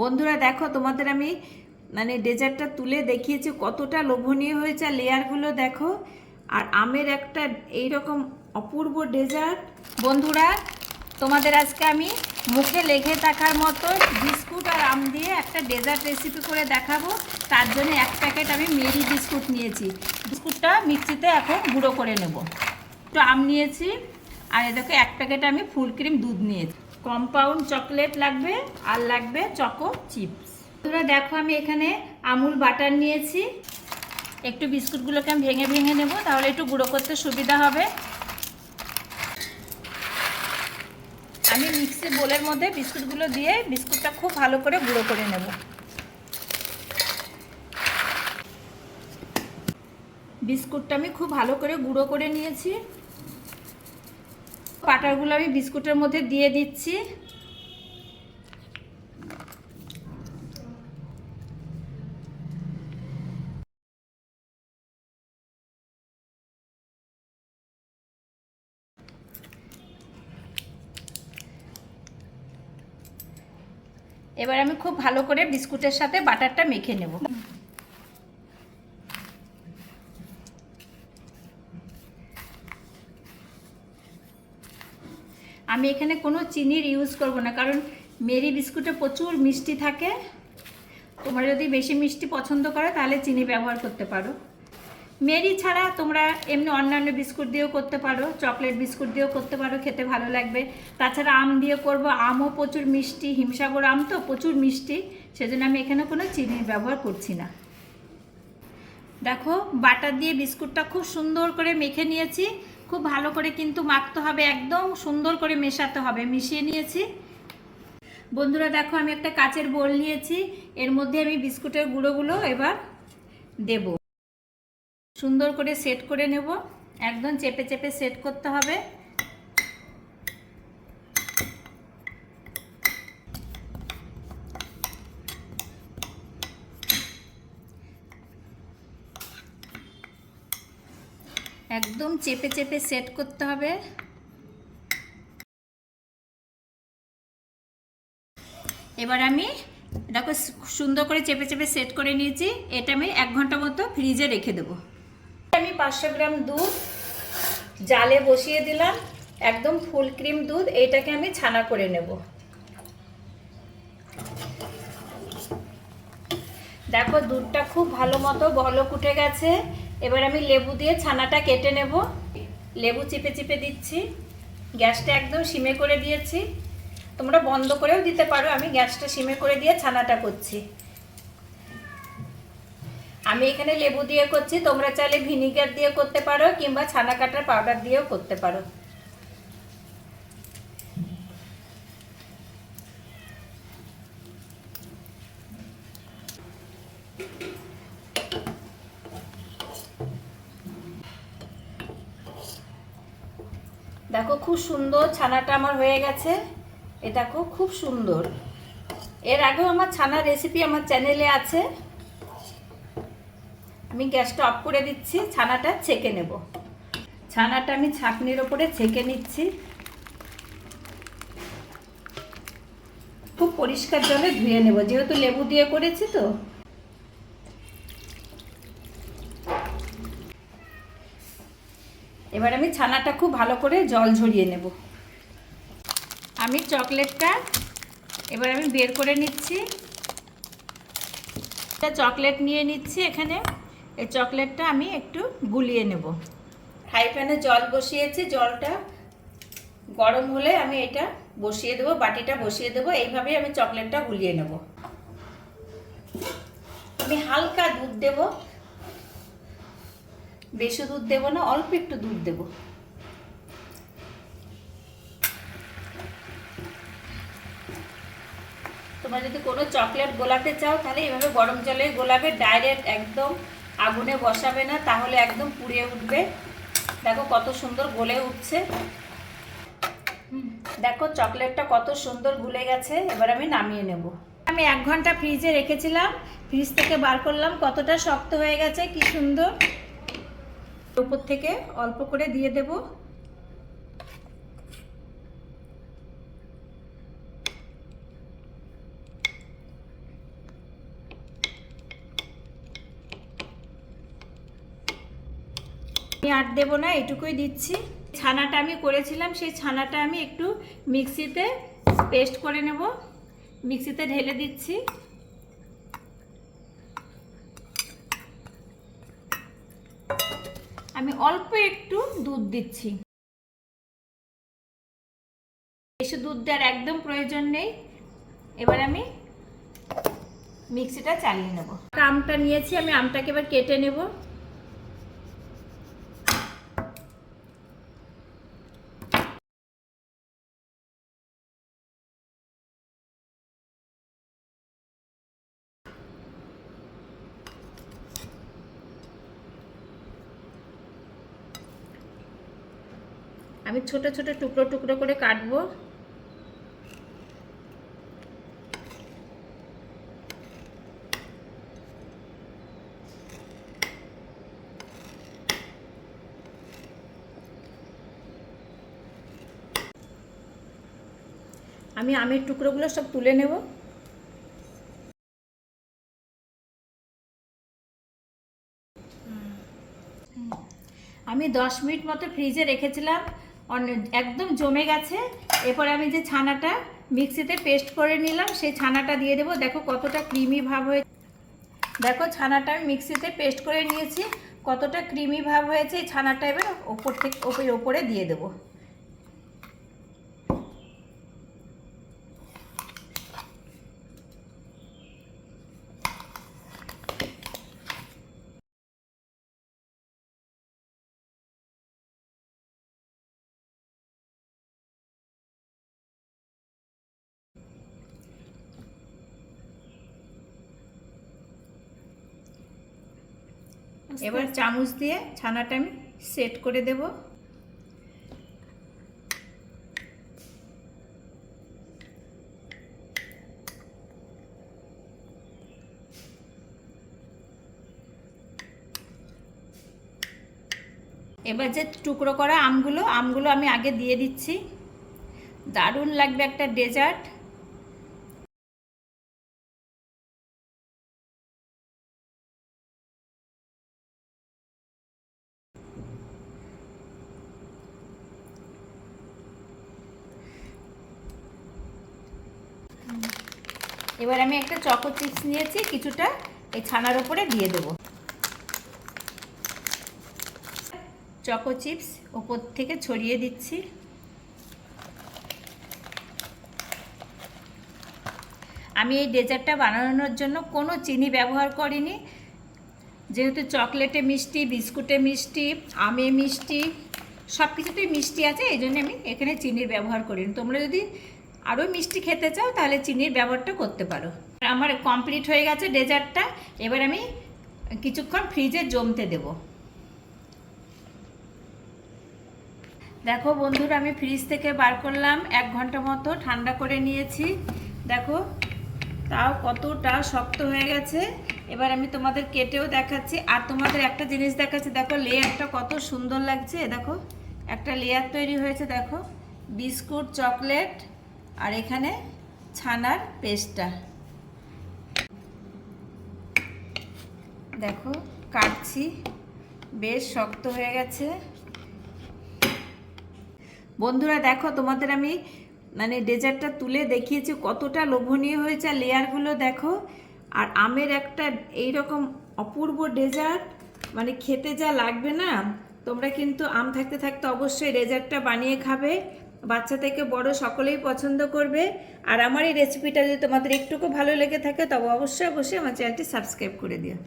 বন্ধুরা দেখো, তোমাদের আমি মানে ডেজার্টটা তুলে দেখিয়েছি, কতটা লোভনীয় হয়েছে, আর লেয়ারগুলো দেখো। আর আমের একটা এই রকম অপূর্ব ডেজার্ট। বন্ধুরা, তোমাদের আজকে আমি মুখে লেগে থাকার মতো বিস্কুট আর আম দিয়ে একটা ডেজার্ট রেসিপি করে দেখাবো। তার জন্য এক প্যাকেট আমি মেরি বিস্কুট নিয়েছি। বিস্কুটটা মিক্সিতে এখন গুঁড়ো করে নেব। একটু আম নিয়েছি, আর এদেরকে এক প্যাকেট আমি ফুল ক্রিম দুধ নিয়েছি। কম্পাউন্ড চকলেট লাগবে, আর লাগবে চকো চিপস তোমরা দেখো আমি এখানে আমুল বাটার নিয়েছি। একটু বিস্কুটগুলোকে আমি ভেঙে ভেঙে নেব, তাহলে একটু গুঁড়ো করতে সুবিধা হবে। আমি মিক্সি বোলের মধ্যে বিস্কুটগুলো দিয়ে বিস্কুটটা খুব ভালো করে গুঁড়ো করে নেব। বিস্কুটটা আমি খুব ভালো করে গুঁড়ো করে নিয়েছি। বাটারগুলো আমি বিস্কুটের মধ্যে দিয়ে দিচ্ছি। এবার আমি খুব ভালো করে বিস্কুটের সাথে বাটারটা মেখে নেব। আমি এখানে কোনো চিনির ইউজ করব না, কারণ মেরি বিস্কুটে প্রচুর মিষ্টি থাকে। তোমরা যদি বেশি মিষ্টি পছন্দ করো, তাহলে চিনি ব্যবহার করতে পারো। মেরি ছাড়া তোমরা এমনি অন্যান্য বিস্কুট দিয়েও করতে পারো, চকলেট বিস্কুট দিয়েও করতে পারো, খেতে ভালো লাগবে। তাছাড়া আম দিয়ে করব, আমও প্রচুর মিষ্টি, হিমসাগর আম তো প্রচুর মিষ্টি, সেজন্য আমি এখানে কোনো চিনির ব্যবহার করছি না। দেখো, বাটার দিয়ে বিস্কুটটা খুব সুন্দর করে মেখে নিয়েছি। খুব ভালো করে কিন্তু মাখতে হবে, একদম সুন্দর করে মেশাতে হবে। মিশিয়ে নিয়েছি। বন্ধুরা, দেখো, আমি একটা কাচের বোল নিয়েছি। এর মধ্যে আমি বিস্কুটের গুঁড়োগুলো এবার দেব। সুন্দর করে সেট করে নেব। একদম চেপে চেপে সেট করতে হবে। একদম চেপে চেপে সেট করতে হবে। এবার আমি দেখো সুন্দর করে চেপে চেপে সেট করে নিয়েছি। এটা আমি এক ঘণ্টা মতো ফ্রিজে রেখে দেবো। আমি পাঁচশো গ্রাম দুধ জালে বসিয়ে দিলাম। একদম ফুল ক্রিম দুধ এইটাকে আমি ছানা করে নেব। দেখো দুধটা খুব ভালো মতো বলক উঠে গেছে। এবার আমি লেবু দিয়ে ছানাটা কেটে নেব। লেবু চিপে চিপে দিচ্ছি। গ্যাসটা একদম সিমে করে দিয়েছি। তোমরা বন্ধ করেও দিতে পারো, আমি গ্যাসটা সিমে করে দিয়ে ছানাটা করছি। আমি এখানে লেবু দিয়ে করছি, তোমরা চাইলে ভিনিগার দিয়ে করতে পারো কিংবা ছানা কাটার পাউডার দিয়েও করতে পারো। দেখো খুব সুন্দর ছানাটা আমার হয়ে গেছে। এ দেখো খুব সুন্দর। এর আগেও আমার ছানার রেসিপি আমার চ্যানেলে আছে। আমি গ্যাসটা অফ করে দিচ্ছি, ছানাটা ছেঁকে নেব। ছানাটা আমি ছাঁকনির ওপরে ছেঁকে নিচ্ছি। খুব পরিষ্কার জলে ধুয়ে নেব, যেহেতু লেবু দিয়ে করেছি তো। এবার আমি ছানাটা খুব ভালো করে জল ঝরিয়ে নেব। আমি চকলেটটা এবার আমি বের করে নিচ্ছি। চকলেট নিয়ে নিচ্ছি এখানে। এই চকলেটটা আমি একটু গুলিয়ে নেব। ফ্রাই প্যানে জল বসিয়েছি, জলটা গরম হলে আমি এটা বসিয়ে দেবো, বাটিটা বসিয়ে দেবো, এইভাবেই আমি চকলেটটা গুলিয়ে নেব। আমি হালকা দুধ দেব। বেশি দুধ দেবো না, অল্প একটু দুধ দেবো। তোমরা যদি কোনো চকলেট গোলাতে চাও, তাহলে এইভাবে গরম জলে গোলাবে, ডাইরেক্ট একদম আগুনে বসাবে না, তাহলে একদম পুড়িয়ে উঠবে। দেখো কত সুন্দর গলে উঠছে। দেখো চকলেটটা কত সুন্দর গুলে গেছে, এবার আমি নামিয়ে নেব। আমি এক ঘণ্টা ফ্রিজে রেখেছিলাম, ফ্রিজ থেকে বার করলাম, কতটা শক্ত হয়ে গেছে, কি সুন্দর। উপর থেকে অল্প করে দিয়ে দেব। আমি আর দেব না, এটুকুই দিচ্ছি। ছানাটা আমি করেছিলাম, সেই ছানাটা আমি একটু মিক্সিতে পেস্ট করে নেব। মিক্সিতে ঢেলে দিচ্ছি। অল্প একটু দুধ দিচ্ছি। বেশি দুধ দেওয়ার একদম প্রয়োজন নেই। এবার আমি মিক্সিটা চালিয়ে নেব। আমটা নিয়েছি, আমি আমটাকে এবার কেটে নেব। আমি ছোট ছোট টুকরো টুকরো করে কাটবো। আমি আমের টুকরোগুলো সব তুলে নেব। আমি দশ মিনিট মতো ফ্রিজে রেখেছিলাম। একদম জমে গেছে। এরপরে আমি যে ছানাটা মিক্সিতে পেস্ট করে নিলাম, সেই ছানাটা দিয়ে দেবো। দেখো কতটা ক্রিমি ভাব হয়ে দেখো ছানাটা আমি মিক্সিতে পেস্ট করে নিয়েছি। কতটা ক্রিমি ভাব হয়েছে এই ছানাটা এবার ওপর থেকে, ওপর, ওপরে দিয়ে দেবো। এবার চামচ দিয়ে ছানাটা আমি সেট করে দেব। এবার যে টুকরো করা আমগুলো আমগুলো আমি আগে দিয়ে দিচ্ছি। দারুণ লাগবে একটা ডেজার্ট। এবার আমি একটা চকো চিপস নিয়েছি, কিছুটা এই ছানার উপরে দিয়ে দেবো। চকো চিপস ওপর থেকে ছড়িয়ে দিচ্ছি। আমি এই ডেজার্টটা বানানোর জন্য কোনো চিনি ব্যবহার করিনি। যেহেতু চকলেটে মিষ্টি, বিস্কুটে মিষ্টি, আমে মিষ্টি সব কিছুতেই মিষ্টি আছে, এই জন্য আমি এখানে চিনির ব্যবহার করিনি। তোমরা যদি আরও মিষ্টি খেতে চাও, তাহলে চিনির ব্যবহারটা করতে পারো। আমার কমপ্লিট হয়ে গেছে ডেজার্টটা। এবার আমি কিছুক্ষণ ফ্রিজে জমতে দেব। দেখো বন্ধুরা, আমি ফ্রিজ থেকে বার করলাম, এক ঘণ্টা মতো ঠান্ডা করে নিয়েছি। দেখো, তাও কতটা শক্ত হয়ে গেছে। এবার আমি তোমাদের কেটেও দেখাচ্ছি। আর তোমাদের একটা জিনিস দেখাচ্ছি, দেখো লেয়ারটা কত সুন্দর লাগছে। দেখো, একটা লেয়ার তৈরি হয়েছে, দেখো। বিস্কুট, চকলেট আর এখানে ছানার পেস্টটা। দেখো, কাটছি। বেশ শক্ত হয়ে গেছে। বন্ধুরা, দেখো, তোমাদের আমি মানে ডেজার্টটা তুলে দেখিয়েছি, কতটা লোভনীয় হয়েছে আর লেয়ারগুলো দেখো। আর আমের একটা এই রকম অপূর্ব ডেজার্ট মানে খেতে যা লাগবে না, তোমরা কিন্তু আম থাকতে থাকতে অবশ্যই ডেজার্টটা বানিয়ে খাবে। বাচ্চা থেকে বড় সকলেই পছন্দ করবে। আর আমার এই রেসিপিটা যদি তোমাদের একটুকু ভালো লেগে থাকে, তবে অবশ্যই অবশ্যই আমার চ্যানেলটি সাবস্ক্রাইব করে দিও।